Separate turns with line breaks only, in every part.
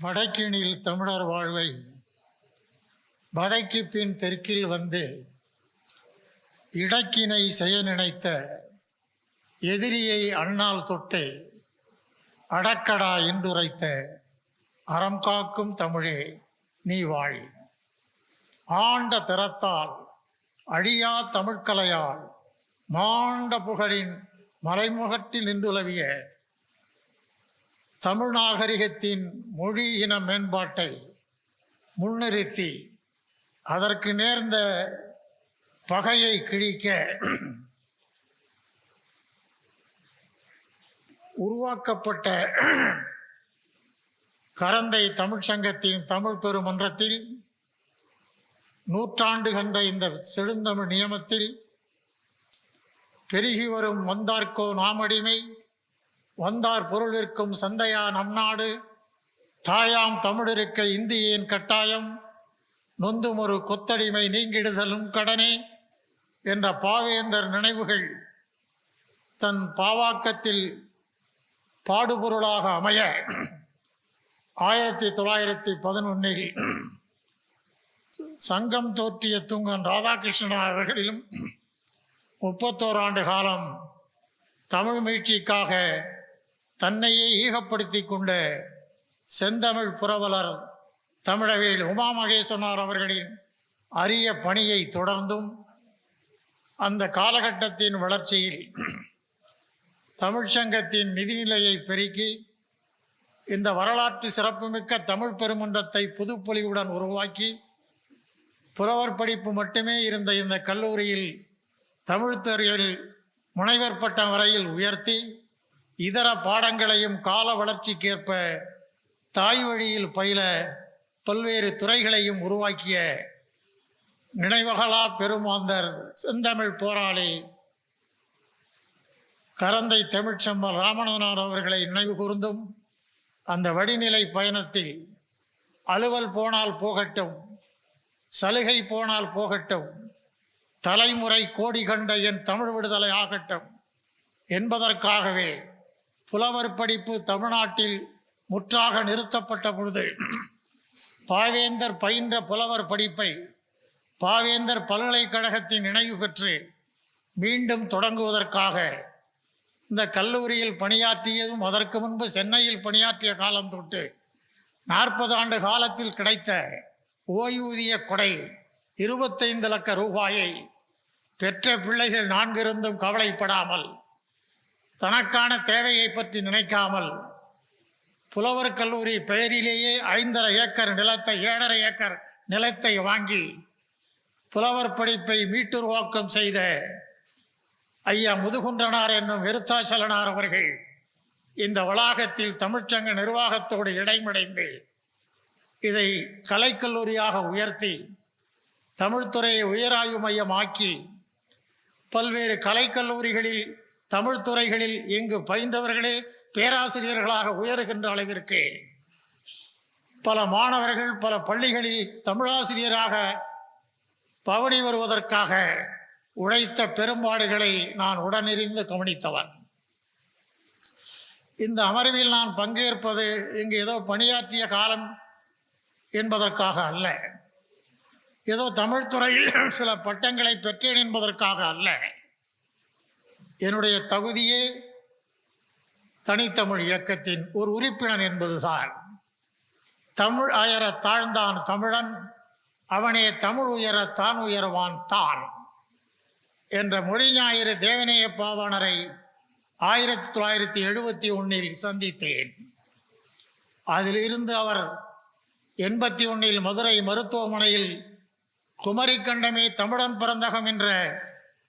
வடக்கினில் தமிழர் வாழ்வை வடக்கு பின் தெற்கில் வந்து இடக்கினை செய்ய நினைத்த எதிரியை அண்ணால் தொட்டு அடக்கடா என்றுரைத்த அறம் காக்கும் தமிழே நீ வாழ். ஆண்ட திறத்தால் அழியா தமிழ்கலையால் மாண்ட புகழின் மலைமுகட்டில் நின்றுலவிய தமிழ் நாகரிகத்தின் மொழி இன மேம்பாட்டை முன்னிறுத்தி அதற்கு நேர்ந்த பகையை கிழிக்க உருவாக்கப்பட்ட கரந்தை தமிழ்ச் சங்கத்தின் தமிழ் பெருமன்றத்தில் நூற்றாண்டு கண்ட இந்த செழுந்தமிழ் நியமத்தில் பெருகி வரும் வந்தார்க்கோ நாமடிமை வந்தார் பொருள் விற்கும் சந்தையா நம்நாடு. தாயாம் தமிழிருக்க இந்தியேன் கட்டாயம். நொந்தும் ஒரு கொத்தடிமை நீங்கிடுதலும் கடனே என்ற பாவேந்தர் நினைவுகள் தன் பாவாக்கத்தில் பாடுபொருளாக அமைய ஆயிரத்தி தொள்ளாயிரத்தி பதினொன்னில் சங்கம் தோற்றிய துங்கன் ராதாகிருஷ்ணன் அவர்களிலும் முப்பத்தோராண்டு காலம் தமிழ் மீட்சிக்காக தன்னையே ஈகப்படுத்தி கொண்ட செந்தமிழ் புரவலர் தமிழவேல் உமா மகேஸ்வரனார் அவர்களின் அரிய பணியை தொடர்ந்தும் அந்த காலகட்டத்தின் வளர்ச்சியில் தமிழ்ச்சங்கத்தின் நிதிநிலையை பெருக்கி இந்த வரலாற்று சிறப்புமிக்க தமிழ் பெருமன்றத்தை புதுப்பொலிவுடன் உருவாக்கி புலவர் படிப்பு மட்டுமே இருந்த இந்த கல்லூரியில் தமிழ்த்துறையில் முனைவர் பட்டம் வரையில் உயர்த்தி இதர பாடங்களையும் கால வளர்ச்சிக்கேற்ப தாய் வழியில் பயில பல்வேறு துறைகளையும் உருவாக்கிய நினைவகலா பெருமாந்தர் செந்தமிழ் போராளி கரந்தை தமிழ்ச்செம்மல் ராமநாதனார் அவர்களை நினைவு கூர்ந்தும் அந்த வடிநிலை பயணத்தில் அலுவல் போனால் போகட்டும் சலுகை போனால் போகட்டும் தலைமுறை கோடி கண்ட என் தமிழ் விடுதலை ஆகட்டும் என்பதற்காகவே புலவர் படிப்பு தமிழ்நாட்டில் முற்றாக நிறுத்தப்பட்ட பொழுது பாவேந்தர் பயின்ற புலவர் படிப்பை பாவேந்தர் பல்கலைக்கழகத்தின் நினைவு பெற்று மீண்டும் தொடங்குவதற்காக இந்த கல்லூரியில் பணியாற்றியதும் அதற்கு முன்பு சென்னையில் பணியாற்றிய காலம் தொட்டு நாற்பது ஆண்டு காலத்தில் கிடைத்த ஓய்வூதிய கொடை இருபத்தைந்து லட்ச ரூபாயை பெற்ற பிள்ளைகள் நான்கிருந்தும் கவலைப்படாமல் தனக்கான தேவையை பற்றி நினைக்காமல் புலவர் கல்லூரி பெயரிலேயே ஐந்தரை ஏக்கர் நிலத்தை ஏழரை ஏக்கர் நிலத்தை வாங்கி புலவர் படிப்பை மீட்டுருவாக்கம் செய்த ஐயா முதுகுன்றனார் என்னும் விருத்தாச்சலனார் அவர்கள் இந்த வளாகத்தில் தமிழ்ச்சங்க நிர்வாகத்தோடு இடைமடைந்து இதை கலைக்கல்லூரியாக உயர்த்தி தமிழ்துறையை உயராய்வு மையமாக்கி பல்வேறு கலைக்கல்லூரிகளில் தமிழ் துறைகளில் இங்கு பயின்றவர்களே பேராசிரியர்களாக உயருகின்ற அளவிற்கு பல மாணவர்கள் பல பள்ளிகளில் தமிழாசிரியராக பவனி வருவதற்காக உழைத்த பெரும்பாடுகளை நான் உடனிருந்து கவனித்தவன். இந்த அமர்வில் நான் பங்கேற்பது இங்கு ஏதோ பணியாற்றிய காலம் என்பதற்காக அல்ல. ஏதோ தமிழ்துறையில் சில பட்டங்களை பெற்றேன் என்பதற்காக அல்ல. என்னுடைய தகுதியே தனித்தமிழ் இயக்கத்தின் ஒரு உறுப்பினர் என்பதுதான். தமிழ் அயர தாழ்ந்தான் தமிழன் அவனே தமிழ் உயர தான் உயர்வான் தான் என்ற மொழி ஞாயிறு தேவநேய பாவாணரை ஆயிரத்தி தொள்ளாயிரத்தி எழுபத்தி ஒன்றில் சந்தித்தேன். அதிலிருந்து அவர் எண்பத்தி ஒன்றில் மதுரை மருத்துவமனையில் குமரிக்கண்டமே தமிழன் பிறந்தகம் என்ற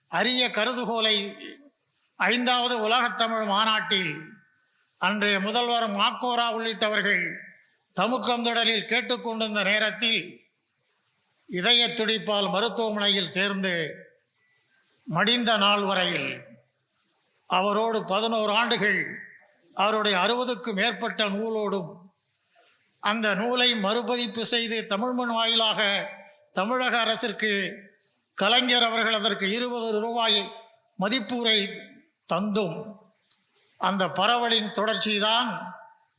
அரிய கருதுகோலை ஐந்தாவது உலகத்தமிழ் மாநாட்டில் அன்றைய முதல்வர் மாக்கோரா உள்ளிட்டவர்கள் தமுக்கந்தொடரில் கேட்டுக்கொண்டிருந்த நேரத்தில் இதய துடிப்பால் மருத்துவமனையில் சேர்ந்து மடிந்த நாள் வரையில் அவரோடு பதினோரு ஆண்டுகள் அவருடைய அறுபதுக்கும் மேற்பட்ட நூலோடும் அந்த நூலை மறுபதிப்பு செய்து தமிழ்மண் வாயிலாக தமிழக அரசிற்கு கலைஞர் அவர்கள் அதற்கு இருபது ரூபாய் மதிப்பூரை தந்தும். அந்த பரவலின் தொடர்ச்சிதான்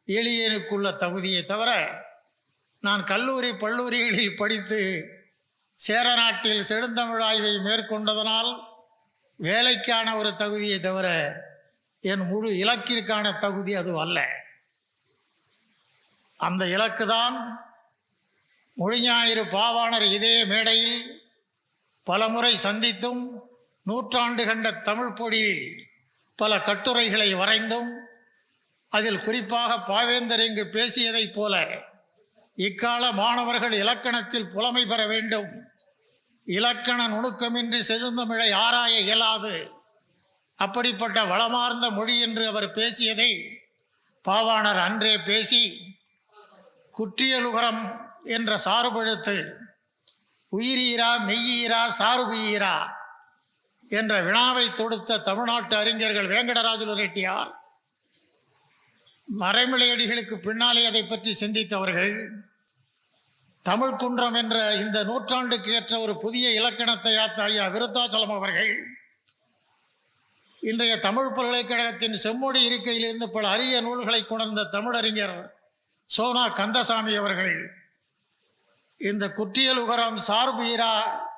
எளியனுக்குள்ள தகுதியை தவிர நான் கல்லூரி பல்லூரிகளில் படித்து சேர நாட்டில் செழுந்தமிழாய்வை மேற்கொண்டதனால் வேலைக்கான ஒரு தகுதியை தவிர என் முழு இலக்கிற்கான தகுதி அது அல்ல. அந்த இலக்கு தான் மொழிஞாயிறு பாவாணர் இதே மேடையில் பலமுறை சந்தித்தும் நூற்றாண்டு கண்ட தமிழ் பொடியில் பல கட்டுரைகளை வரைந்தும் அதில் குறிப்பாக பாவேந்தர் இங்கு பேசியதைப் போல இக்கால மாணவர்கள் இலக்கணத்தில் புலமை பெற வேண்டும். இலக்கண நுணுக்கமின்றி செழுந்தமிழை ஆராய இயலாது. அப்படிப்பட்ட வளமார்ந்த மொழி என்று அவர் பேசியதை பாவாணர் அன்றே பேசி குற்றியலுகரம் என்ற சார்பெழுத்து உயிரீரா மெய்யீரா சார்புயீரா என்ற வினாவை தொடுத்த தமிழ்நாட்டு அறிஞர்கள் வேங்கடராஜுலு ரெட்டியார் மறைமலையடிகளுக்கு பின்னாலே அதை பற்றி சிந்தித்தவர்கள் தமிழ் குன்றம் என்ற இந்த நூற்றாண்டுக்கு ஏற்ற ஒரு புதிய இலக்கணத்தை ஆத்த ஐயா விருத்தாச்சலம் அவர்கள் இன்றைய தமிழ் பல்கலைக்கழகத்தின் செம்மொழி இருக்கையிலிருந்து பல அரிய நூல்களை கொணர்ந்த தமிழறிஞர் சோனா கந்தசாமி அவர்கள் இந்த குற்றியல் உகரம் சார்பீரா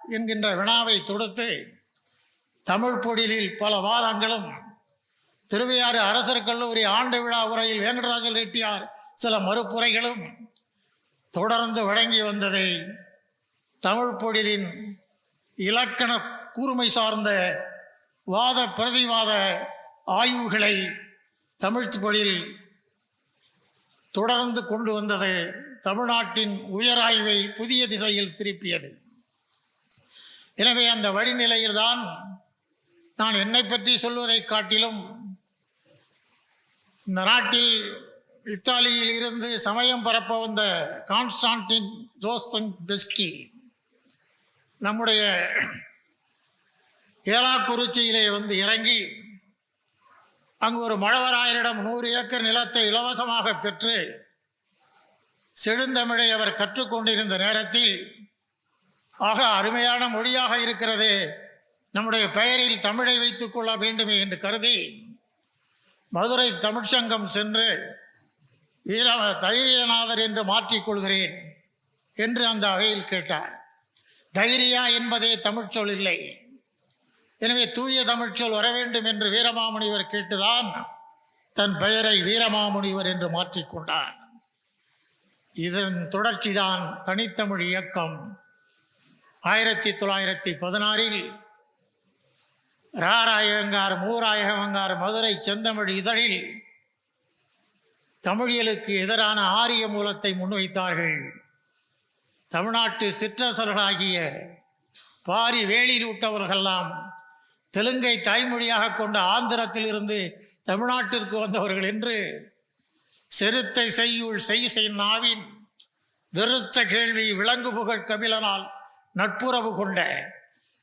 என்கின்ற வினாவை தொடுத்து தமிழ் பொடிலில் பல வாதங்களும் திருவையாறு அரசர் கல்லூரி ஆண்டு விழா உரையில் வேங்கடராஜல் ரெட்டியார் சில மறுப்புரைகளும் தொடர்ந்து வழங்கி வந்ததை தமிழ் பொழிலின் இலக்கண கூர்மை சார்ந்த வாத பிரதிவாத ஆய்வுகளை தமிழ் பொழில் தொடர்ந்து கொண்டு வந்தது தமிழ்நாட்டின் உயராய்வை புதிய திசையில் திருப்பியது. எனவே அந்த வழிநிலையில்தான் நான் என்னை பற்றி சொல்வதைக் காட்டிலும் இந்த நாட்டில் இத்தாலியில் இருந்து சமயம் பரப்ப வந்த கான்ஸ்டான்டின் ஜோஸ்பன் பெஸ்கி நம்முடைய ஏலாக்குறிச்சியிலே வந்து இறங்கி அங்கு ஒரு மழவராயரிடம் நூறு ஏக்கர் நிலத்தை இலவசமாக பெற்று செழுந்தமிழை அவர் கற்றுக்கொண்டிருந்த நேரத்தில் ஆக அருமையான மொழியாக இருக்கிறதே நம்முடைய பெயரில் தமிழை வைத்துக் கொள்ள வேண்டுமே என்று கருதி மதுரை தமிழ்ச்சங்கம் சென்று வீர தைரியநாதர் என்று மாற்றிக்கொள்கிறேன் என்று அந்த அவையில் கேட்டார். தைரியா என்பதே தமிழ்ச்சொல் இல்லை. எனவே தூய தமிழ்ச்சொல் வர வேண்டும் என்று வீரமாமுனிவர் கேட்டுதான் தன் பெயரை வீரமாமுனிவர் என்று மாற்றிக்கொண்டார் இதன் தொடர்ச்சிதான் தனித்தமிழ் இயக்கம் ஆயிரத்தி தொள்ளாயிரத்தி பதினாறில் ராராயகங்கார் மூராயகங்கார் மதுரை செந்தமிழ் இதழில் தமிழியலுக்கு எதிரான ஆரிய மூலத்தை முன்வைத்தார்கள். தமிழ்நாட்டு சிற்றரசர்களாகிய பாரி வேலியில் விட்டவர்களெல்லாம் தெலுங்கை தாய்மொழியாக கொண்ட ஆந்திரத்தில் இருந்து தமிழ்நாட்டிற்கு வந்தவர்கள் என்று செருத்தை செய்யுள் செய் செய் நாவின் வெறுத்த கேள்வி விலங்கு புகழ் கபிலனால் நட்புறவு கொண்ட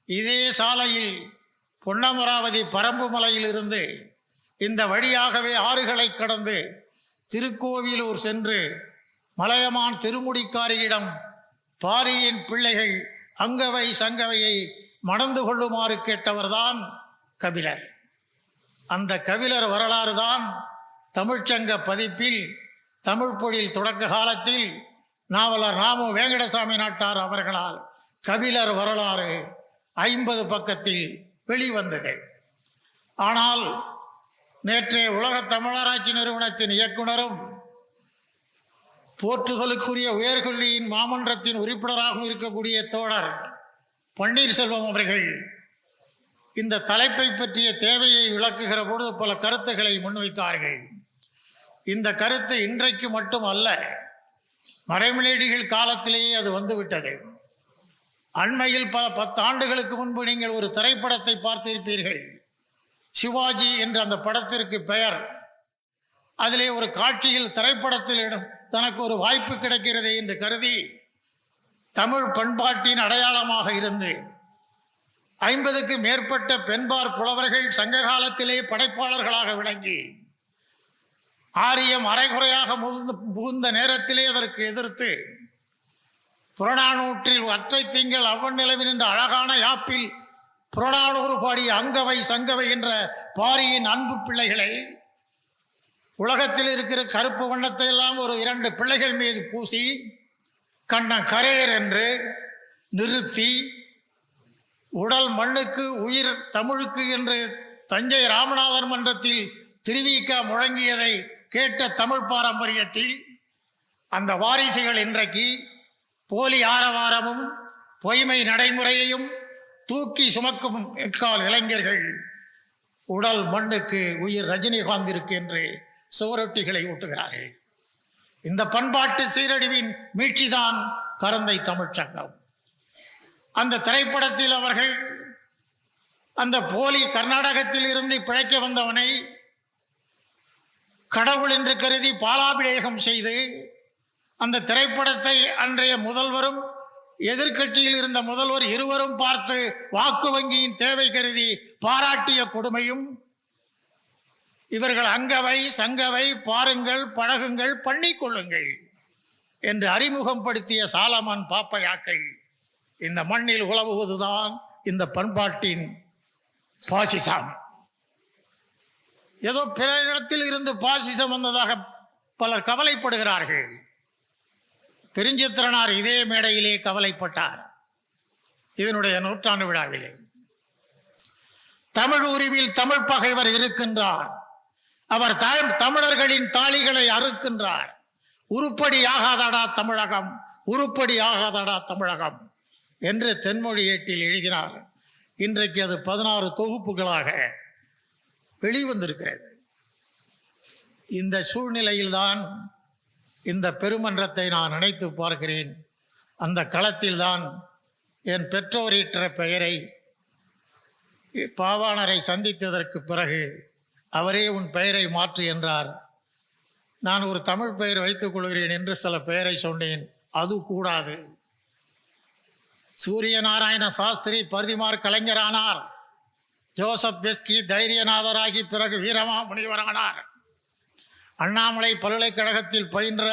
இதே சாலையில் பொன்னமராவதி பரம்பு மலையிலிருந்து இந்த வழியாகவே ஆறுகளை கடந்து திருக்கோவிலூர் சென்று மலையமான் திருமுடிக்காரியிடம் பாரியின் பிள்ளைகள் அங்கவை சங்கவையை மணந்து கொள்ளுமாறு கேட்டவர்தான் கபிலர். அந்த கபிலர் வரலாறு தான் தமிழ்ச்சங்க பதிப்பில் தமிழ்பொழில் தொடக்க காலத்தில் நாவலர் ராமு வேங்கடசாமி நாட்டார் அவர்களால் கபிலர் வரலாறு ஐம்பது பக்கத்தில் வெளிவந்தது. ஆனால் நேற்றைய உலக தமிழராட்சி நிறுவனத்தின் இயக்குனரும் போற்றுதலுக்குரிய உயர்கல்வியின் மாமன்றத்தின் உறுப்பினராகவும் இருக்கக்கூடிய தோழர் பன்னீர்செல்வம் அவர்கள் இந்த தலைப்பை பற்றிய தேவையை விளக்குகிற பொழுது பல கருத்துக்களை முன்வைத்தார்கள். இந்த கருத்து இன்றைக்கு மட்டும் அல்ல மறைமலேடிகள் காலத்திலேயே அது வந்துவிட்டது. அண்மையில் பல பத்தாண்டுகளுக்கு முன்பு நீங்கள் ஒரு திரைப்படத்தை பார்த்திருப்பீர்கள். சிவாஜி என்ற அந்த படத்திற்கு பெயர். அதிலே ஒரு காட்சியில் திரைப்படத்தில் தனக்கு ஒரு வாய்ப்பு கிடைக்கிறது என்று கருதி தமிழ் பண்பாட்டின் அடையாளமாக இருந்து ஐம்பதுக்கு மேற்பட்ட பெண்பார் புலவர்கள் சங்க காலத்திலே படைப்பாளர்களாக விளங்கி ஆரியம் அரைகுறையாக முகுந்த புகுந்த நேரத்திலே அதற்கு எதிர்த்து புறநானூற்றில் அற்றை திங்கள் அவன் நிலவின் என்ற அழகான யாப்பில் புறநானூறு பாடிய அங்கவை சங்கவை என்ற பாரியின் அன்பு பிள்ளைகளை உலகத்தில் இருக்கிற கருப்பு வண்ணத்தை எல்லாம் ஒரு இரண்டு பிள்ளைகள் மீது பூசி கண்ணன் கரையர் என்று நிறுத்தி உடல் மண்ணுக்கு உயிர் தமிழுக்கு என்று தஞ்சை ராமநாதர் மன்றத்தில் திருவிக முழங்கியதை கேட்ட தமிழ் பாரம்பரியத்தில் அந்த வாரிசுகள் இன்றைக்கு போலி ஆரவாரமும் பொய்மை நடைமுறையையும் தூக்கி சுமக்கும் எக்கால் இளைஞர்கள் உடல் மண்ணுக்கு உயிர் ரஜினிகாந்த் இருக்கு என்று சுவரொட்டிகளை ஊட்டுகிறார்கள். இந்த பண்பாட்டு சீரழிவின் மீட்சிதான் கரந்தை தமிழ்ச்சங்கம். அந்த திரைப்படத்தில் அவர்கள் அந்த போலி கர்நாடகத்தில் இருந்து பிழைக்க வந்தவனை கடவுள் என்று கருதி பாலாபிடேகம் செய்து அந்த திரைப்படத்தை அன்றைய முதல்வரும் எதிர்க்கட்சியில் இருந்த முதல்வர் இருவரும் பார்த்து வாக்கு வங்கியின் தேவை கருதி பாராட்டிய கொடுமையும் இவர்கள் அங்கவை சங்கவை பாருங்கள் பழகுங்கள் பண்ணிக்கொள்ளுங்கள் என்று அறிமுகப்படுத்திய சாலமான் பாப்பையாக்கள் இந்த மண்ணில் உழவுவதுதான் இந்த பண்பாட்டின் பாசிசம். ஏதோ பிற இடத்தில் இருந்து பாசிசம் வந்ததாக பலர் கவலைப்படுகிறார்கள். பெருஞ்சித்திரனார் இதே மேடையிலே கவலைப்பட்டார். இதனுடைய நூற்றாண்டு விழாவிலே. தமிழ் உரிவில் தமிழ் பகைவர் இருக்கின்றார். அவர் தமிழர்களின் தாளிகளை அறுக்கின்றார். உருப்படி ஆகாதடா தமிழகம் உருப்படி ஆகாதடா தமிழகம் என்று தென்மொழி ஏட்டில் எழுதினார். இன்றைக்கு அது பதினாறு தொகுப்புகளாக வெளிவந்திருக்கிறது. இந்த சூழ்நிலையில்தான் இந்த பெருமன்றத்தை நான் நினைத்து பார்க்கிறேன். அந்த களத்தில்தான் என் பெற்றோரிட்ட பெயரை பாவாணரை சந்தித்ததற்கு பிறகு அவரே உன் பெயரை மாற்று என்றார். நான் ஒரு தமிழ் பெயர் வைத்துக் கொள்கிறேன் என்று சில பெயரை சொன்னேன். அது கூடாது. சூரிய நாராயண சாஸ்திரி பரிதிமார் கலைஞரானார். ஜோசப் பெஸ்கி தைரியநாதராகி பிறகு வீரமா முனிவரானார் அண்ணாமலை பல்கலைக்கழகத்தில் பயின்ற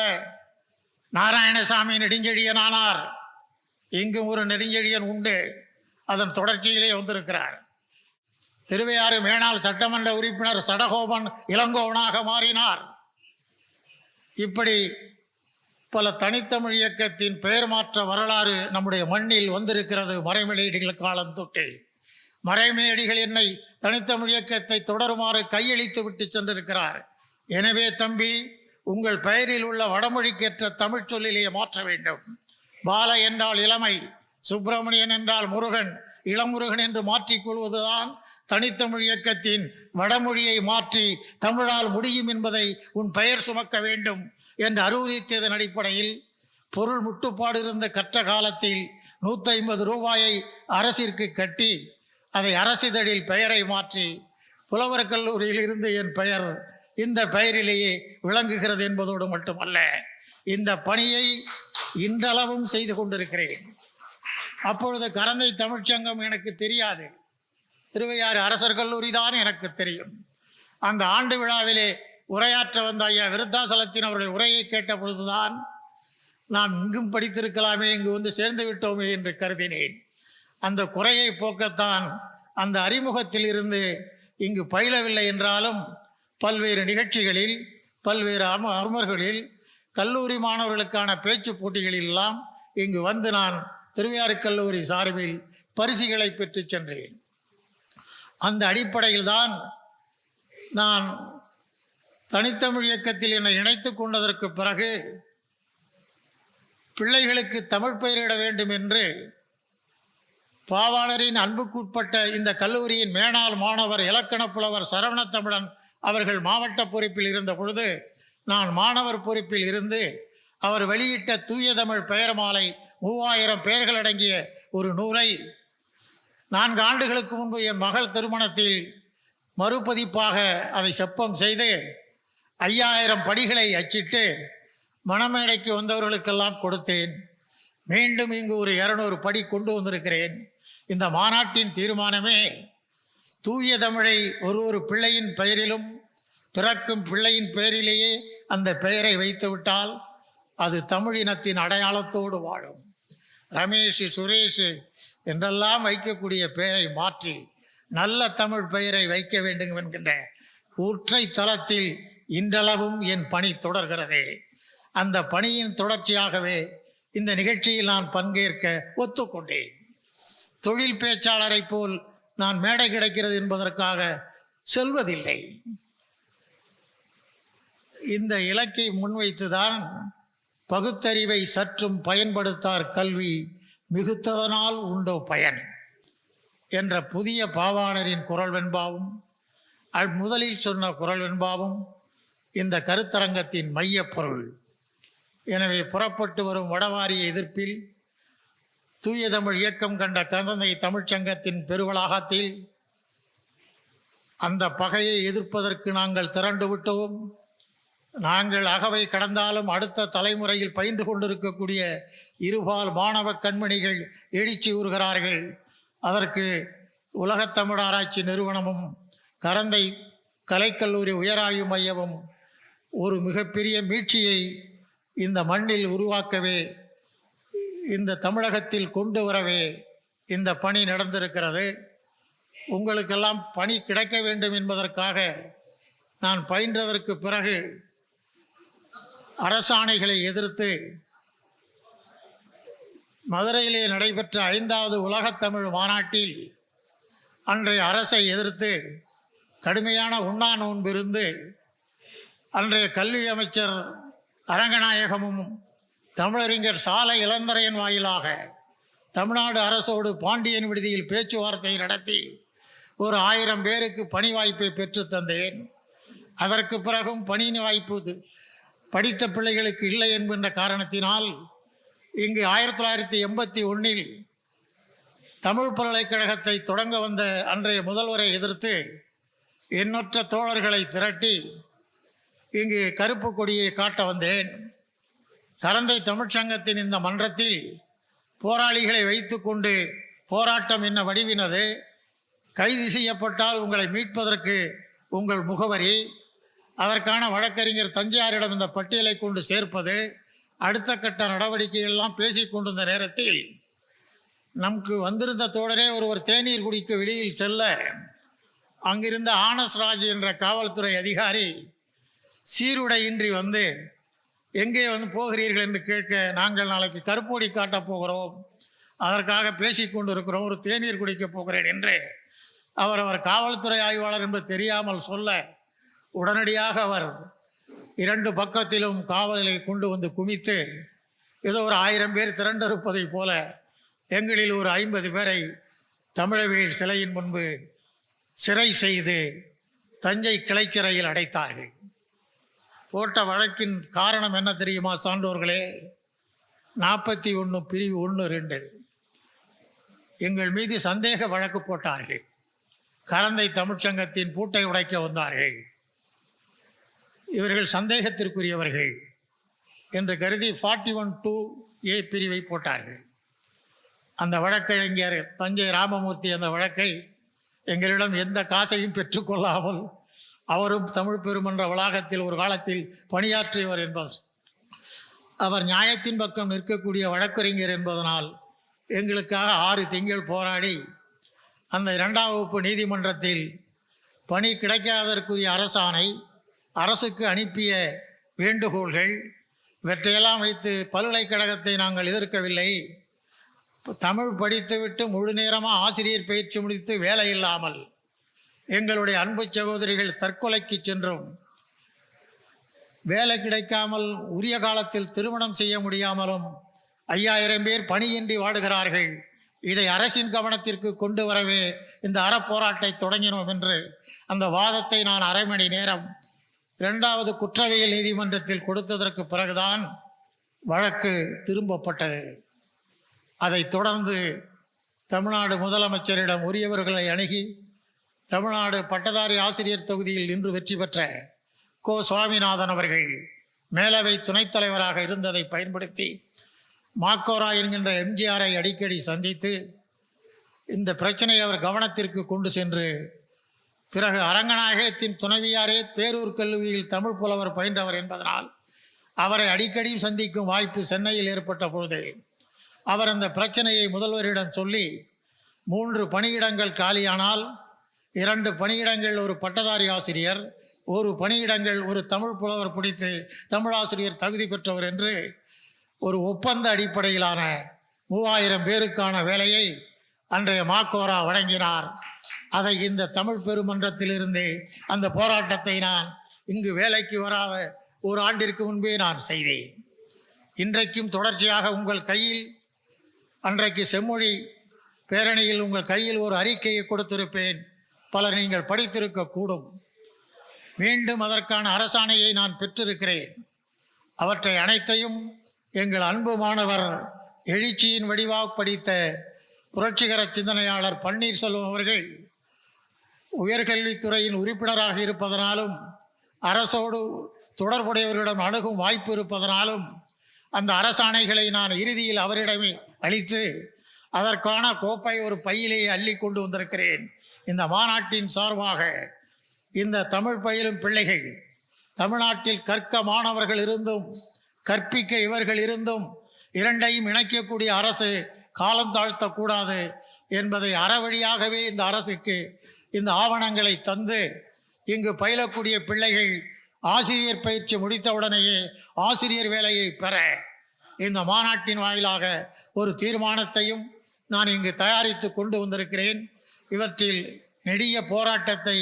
நாராயணசாமி நெடுஞ்செழியனானார். இங்கும் ஒரு நெடுஞ்செழியன் உண்டு. அதன் தொடர்ச்சியிலே வந்திருக்கிறார். திருவையாறு மேனாள் சட்டமன்ற உறுப்பினர் சடகோபன் இளங்கோவனாக மாறினார். இப்படி பல தனித்தமிழ் இயக்கத்தின் பெயர் மாற்ற வரலாறு நம்முடைய மண்ணில் வந்திருக்கிறது மறைமலையடிகள் காலம் தொட்டு. மறைமலையடிகள் என்னை தனித்தமிழ் இயக்கத்தை தொடருமாறு கையளித்து விட்டு சென்றிருக்கிறார். எனவே தம்பி உங்கள் பெயரில் உள்ள வடமொழிக்கேற்ற தமிழ் சொல்லிலே மாற்ற வேண்டும். பால என்றால் இளமை சுப்பிரமணியன் என்றால் முருகன் இளமுருகன் என்று மாற்றிக்கொள்வதுதான் தனித்தமிழ் இயக்கத்தின் வடமொழியை மாற்றி தமிழால் முடியும் என்பதை உன் பெயர் சுமக்க வேண்டும் என்று அறிவுறுத்தியதன் அடிப்படையில் பொருள் முட்டுப்பாடு இருந்த கற்ற காலத்தில் நூற்றி ஐம்பது ரூபாயை அரசிற்கு கட்டி அதை அரசிதழில் பெயரை மாற்றி புலவர் கல்லூரியில் இருந்து என் பெயர் இந்த பெயரிலேயே விளங்குகிறது என்பதோடு மட்டுமல்ல இந்த பணியை இன்றளவும் செய்து கொண்டிருக்கிறேன். அப்பொழுது கரந்தை தமிழ்ச்சங்கம் எனக்கு தெரியாது. திருவையாறு அரசர் கல்லூரி தான் எனக்கு தெரியும். அந்த ஆண்டு விழாவிலே உரையாற்ற வந்த ஐயா விருத்தாசலத்தின் அவருடைய உரையை கேட்ட பொழுதுதான் நாம் இங்கும் படித்திருக்கலாமே இங்கு வந்து சேர்ந்து விட்டோமே என்று கருதினேன். அந்த குறையை போக்கத்தான் அந்த அறிமுகத்தில் இருந்து இங்கு பயிலவில்லை என்றாலும் பல்வேறு நிகழ்ச்சிகளில் பல்வேறு அம அமர்களில் கல்லூரி மாணவர்களுக்கான பேச்சு போட்டிகளிலெல்லாம் இங்கு வந்து நான் திருவையாறு கல்லூரி சார்பில் பரிசுகளை பெற்று சென்றேன். அந்த அடிப்படையில் தான் நான் தனித்தமிழ் இயக்கத்தில் என்னை இணைத்து கொண்டதற்கு பிறகு பிள்ளைகளுக்கு தமிழ் பெயரிட வேண்டும் என்று பாவாணரின் அன்புக்குட்பட்ட இந்த கல்லூரியின் மேனாள் மாணவர் இலக்கண புலவர் சரவணத்தமிழன் அவர்கள் மாவட்ட பொறுப்பில் இருந்த பொழுது நான் மாணவர் பொறுப்பில் இருந்து அவர் வெளியிட்ட தூய தமிழ் பெயர் மாலை மூவாயிரம் பெயர்கள் அடங்கிய ஒரு நூலை நான்கு ஆண்டுகளுக்கு முன்பு என் மகள் திருமணத்தில் மறுபதிப்பாக அதை செப்பம் செய்து ஐயாயிரம் படிகளை அச்சிட்டு மணமேடைக்கு வந்தவர்களுக்கெல்லாம் கொடுத்தேன். மீண்டும் இங்கு ஒரு இரநூறு படி கொண்டு வந்திருக்கிறேன். இந்த மாநாட்டின் தீர்மானமே தூய தமிழை ஒரு ஒரு பிள்ளையின் பெயரிலும் பிறக்கும் பிள்ளையின் பெயரிலேயே அந்த பெயரை வைத்துவிட்டால் அது தமிழினத்தின் அடையாளத்தோடு வாழும். ரமேஷ் சுரேஷ் என்றெல்லாம் வைக்கக்கூடிய பெயரை மாற்றி நல்ல தமிழ் பெயரை வைக்க வேண்டும் என்கின்ற ஒற்றை தளத்தில் இன்றளவும் என் பணி தொடர்கிறது. அந்த பணியின் தொடர்ச்சியாகவே இந்த நிகழ்ச்சியில் நான் பங்கேற்க ஒத்துக்கொண்டேன். தொழில் பேச்சாளரைப் போல் நான் மேடை கிடைக்கிறது என்பதற்காக செல்வதில்லை. இந்த இலக்கை முன்வைத்துதான் பகுத்தறிவை சற்றும் பயன்படுத்தார் கல்வி மிகுத்ததனால் உண்டோ பயன்? என்ற புதிய பாவாணரின் குரல் வெண்பாவும் முதலில் சொன்ன குரல் வெண்பாவும் இந்த கருத்தரங்கத்தின் மையப் பொருள். எனவே புறப்பட்டு வரும் வடவாரிய எதிர்ப்பில் தூய தமிழ் இயக்கம் கண்ட கந்தந்தை தமிழ்ச்சங்கத்தின் பெருவளாகத்தில் அந்த பகையை எதிர்ப்பதற்கு நாங்கள் திரண்டு விட்டோம். நாங்கள் அகவை கடந்தாலும் அடுத்த தலைமுறையில் பயின்று கொண்டிருக்கக்கூடிய இருபால் மாணவ கண்மணிகள் எழுச்சி உறுகிறார்கள் அதற்கு உலகத்தமிழ் ஆராய்ச்சி நிறுவனமும் கரந்தை கலைக்கல்லூரி உயராய்வு மையமும் ஒரு மிகப்பெரிய மீட்சியை இந்த மண்ணில் உருவாக்கவே இந்த தமிழகத்தில் கொண்டு வரவே இந்த பணி நடந்திருக்கிறது. உங்களுக்கெல்லாம் பணி கிடைக்க வேண்டும் என்பதற்காக நான் பயின்றதற்கு பிறகு அரசாணைகளை எதிர்த்து மதுரையிலே நடைபெற்ற ஐந்தாவது உலகத்தமிழ் மாநாட்டில் அன்றைய அரசை எதிர்த்து கடுமையான உண்ணா நோன்பிருந்து அன்றைய கல்வி அமைச்சர் அரங்கநாயகமும் தமிழறிஞர் சாலை இளந்தரையின் வாயிலாக தமிழ்நாடு அரசோடு பாண்டியன் விடுதியில் பேச்சுவார்த்தை நடத்தி ஒரு ஆயிரம் பேருக்கு பணி வாய்ப்பை பெற்று தந்தேன். அதற்கு பிறகும் பணி வாய்ப்பு படித்த பிள்ளைகளுக்கு இல்லை என்கின்ற காரணத்தினால் இங்கு ஆயிரத்தி தொள்ளாயிரத்தி எண்பத்தி ஒன்றில் தமிழ் பல்கலைக்கழகத்தை தொடங்க வந்த அன்றைய முதல்வரை எதிர்த்து எண்ணற்ற தோழர்களை திரட்டி இங்கு கருப்பு கொடியை காட்ட வந்தேன். கரந்தை தமிழ்ச்சங்கத்தின் இந்த மன்றத்தில் போராளிகளை வைத்துக்கொண்டு போராட்டம் என்ன வடிவினது? கைது செய்யப்பட்டால் உங்களை மீட்பதற்கு உங்கள் முகவரி அதற்கான வழக்கறிஞர் தஞ்சையாரிடம் இந்த பட்டியலை கொண்டு சேர்ப்பது அடுத்த கட்ட நடவடிக்கைகள்லாம் பேசி கொண்டிருந்த நேரத்தில் நமக்கு வந்திருந்த தோழரே ஒருவர் தேநீர் குடிக்க வெளியில் செல்ல அங்கிருந்த ஆனஸ்ராஜ் என்ற காவல்துறை அதிகாரி சீருடையின்றி வந்து எங்கே வந்து போகிறீர்கள் என்று கேட்க நாங்கள் நாளைக்கு கருப்பொடி காட்டப் போகிறோம். அதற்காக பேசிக்கொண்டு கொண்டிருக்கிறோம். ஒரு தேநீர் குடிக்கப் போகிறேன் என்று அவர் அவர் காவல்துறை ஆய்வாளர் என்று தெரியாமல் சொல்ல உடனடியாக அவர் இரண்டு பக்கத்திலும் காவலை கொண்டு வந்து குமித்து ஏதோ ஒரு ஆயிரம் பேர் திரண்டிருப்பதை போல எங்களில் ஒரு ஐம்பது பேரை தமிழவேல் சிலையின் முன்பு சிறை செய்து தஞ்சை கிளைச்சிறையில் அடைத்தார்கள். போட்ட வழக்கின் காரணம் என்ன தெரியுமா சான்றோர்களே? நாற்பத்தி ஒன்று பிரிவு ஒன்று ரெண்டு. எங்கள் மீது சந்தேக வழக்கு போட்டார்கள். கரந்தை தமிழ்ச்சங்கத்தின் பூட்டை உடைக்க வந்தார்கள். இவர்கள் சந்தேகத்திற்குரியவர்கள் என்று கருதி ஃபார்ட்டி ஒன் டூ ஏ பிரிவை போட்டார்கள். அந்த வழக்கறிஞர் தஞ்சை ராமமூர்த்தி அந்த வழக்கை எங்களிடம் எந்த காசையும் பெற்றுக்கொள்ளாமல் அவரும் தமிழ் பெருமன்ற வளாகத்தில் ஒரு காலத்தில் பணியாற்றியவர் என்பவர் அவர் நியாயத்தின் பக்கம் நிற்கக்கூடிய வழக்கறிஞர் என்பதனால் எங்களுக்காக ஆறு திங்கள் போராடி அந்த இரண்டாம் வகுப்பு நீதிமன்றத்தில் பணி கிடைக்காததற்குரிய அரசாணை அரசுக்கு அனுப்பிய வேண்டுகோள்கள் இவற்றையெல்லாம் வைத்து பல்கலைக்கழகத்தை நாங்கள் எதிர்க்கவில்லை. தமிழ் படித்துவிட்டு முழு நேரமாக ஆசிரியர் பயிற்சி முடித்து வேலை இல்லாமல் எங்களுடைய அன்பு சகோதரிகள் தற்கொலைக்கு சென்றும். வேலை கிடைக்காமல் உரிய காலத்தில் திருமணம் செய்ய முடியாமலும் ஐயாயிரம் பேர் பணியின்றி வாடுகிறார்கள். இதை அரசின் கவனத்திற்கு கொண்டு வரவே இந்த அறப்போராட்டை தொடங்கினோம் என்று அந்த வாதத்தை நான் அரை மணி நேரம் இரண்டாவது குற்றவியல் நீதிமன்றத்தில் கொடுத்ததற்கு பிறகுதான் வழக்கு திரும்பப்பட்டது. அதைத் தொடர்ந்து தமிழ்நாடு முதலமைச்சரிடம் உரியவர்களை அணுகி தமிழ்நாடு பட்டதாரி ஆசிரியர் தொகுதியில் இன்று வெற்றி பெற்ற கோ. சுவாமிநாதன் அவர்கள் மேலவை துணைத் தலைவராக இருந்ததை பயன்படுத்தி மாக்கோரா என்கின்ற எம்ஜிஆரை அடிக்கடி சந்தித்து இந்த பிரச்சனையை அவர் கவனத்திற்கு கொண்டு சென்று பிறகு அரங்கநாயகத்தின் துணைவியாரே பேரூர் கல்லூரியில் தமிழ் புலவர் பயின்றவர் என்பதனால் அவரை அடிக்கடி சந்திக்கும் வாய்ப்பு சென்னையில் ஏற்பட்ட பொழுது அவர் அந்த பிரச்சனையை முதல்வரிடம் சொல்லி மூன்று பணியிடங்கள் காலியானால் இரண்டு பணியிடங்கள் ஒரு பட்டதாரி ஆசிரியர் ஒரு பணியிடங்கள் ஒரு தமிழ் புலவர் பிடித்து தமிழாசிரியர் தகுதி பெற்றவர் என்று ஒரு ஒப்பந்த அடிப்படையிலான மூவாயிரம் பேருக்கான வேலையை அன்றைய மாக்கோரா வழங்கினார். அதை இந்த தமிழ் பெருமன்றத்திலிருந்தே அந்த போராட்டத்தை நான் இங்கு வேலைக்கு வராத ஒரு ஆண்டிற்கு முன்பே நான் செய்தேன். இன்றைக்கும் தொடர்ச்சியாக உங்கள் கையில் அன்றைக்கு செம்மொழி பேரணியில் உங்கள் கையில் ஒரு அறிக்கையை கொடுத்திருப்பேன். பலர் நீங்கள் படித்திருக்கக்கூடும். மீண்டும் அதற்கான அரசாணையை நான் பெற்றிருக்கிறேன். அவற்றை அனைத்தையும் எங்கள் அன்பு மாணவர் எழுச்சியின் வடிவாக படித்த புரட்சிகர சிந்தனையாளர் பன்னீர்செல்வம் அவர்கள் உயர்கல்வித்துறையின் உறுப்பினராக இருப்பதனாலும் அரசோடு தொடர்புடையவர்களிடம் அணுகும் வாய்ப்பு இருப்பதனாலும் அந்த அரசாணைகளை நான் இறுதியில் அவரிடமே அளித்து அதற்கான கோப்பை ஒரு பையிலேயே அள்ளி கொண்டு வந்திருக்கிறேன். இந்த மாநாட்டின் சார்பாக இந்த தமிழ் பயிலும் பிள்ளைகள் தமிழ்நாட்டில் கற்க மாணவர்கள் இருந்தும் கற்பிக்க இவர்கள் இருந்தும் இரண்டையும் இணைக்கக்கூடிய அரசு காலம் தாழ்த்தக்கூடாது என்பதை அறவழியாகவே இந்த அரசுக்கு இந்த ஆவணங்களை தந்து இங்கு பயிலக்கூடிய பிள்ளைகள் ஆசிரியர் பயிற்சி முடித்தவுடனேயே ஆசிரியர் வேலையை பெற இந்த மாநாட்டின் வாயிலாக ஒரு தீர்மானத்தையும் நான் இங்கு தயாரித்து கொண்டு வந்திருக்கிறேன். இவற்றில் நெடிய போராட்டத்தை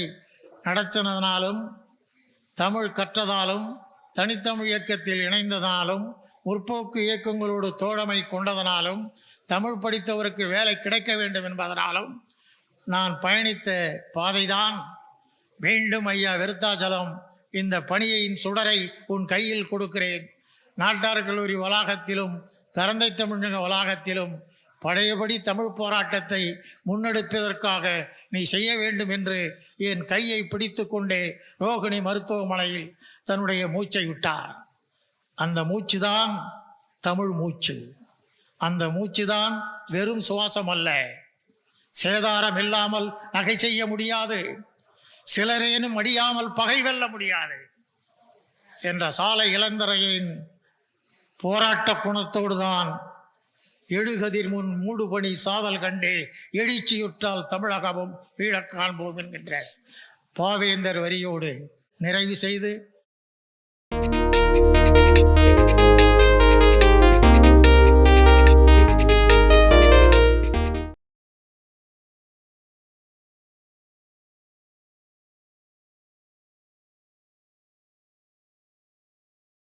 நடத்தினதனாலும் தமிழ் கற்றதாலும் தனித்தமிழ் இயக்கத்தில் இணைந்ததனாலும் முற்போக்கு இயக்கங்களோடு தோழமை கொண்டதனாலும் தமிழ் படித்தவருக்கு வேலை கிடைக்க வேண்டும் என்பதனாலும் நான் பயணித்த பாதைதான். மீண்டும் ஐயா விருத்தாச்சலம் இந்த பணியின் சுடரை உன் கையில் கொடுக்கிறேன். நாட்டார் கல்லூரி வளாகத்திலும் கரந்தை தமிழக வளாகத்திலும் பழையபடி தமிழ் போராட்டத்தை முன்னெடுப்பதற்காக நீ செய்ய வேண்டும் என்று என் கையை பிடித்து கொண்டே ரோகிணி மருத்துவமனையில் தன்னுடைய மூச்சை விட்டார். அந்த மூச்சு தான் தமிழ் மூச்சு. அந்த மூச்சுதான் வெறும் சுவாசம் அல்ல. சேதாரம் இல்லாமல் நகை செய்ய முடியாது. சிலரேனும் அடியாமல் பகை வெல்ல முடியாது என்ற சாலை இளந்தரையின் போராட்ட குணத்தோடு தான் எழுகதிர் முன் மூடுபணி சாதல் கண்டே எழுச்சியுற்றால் தமிழகமும் வீழக் காண்போம் என்கின்ற பாவேந்தர் வரியோடு நிறைவு செய்து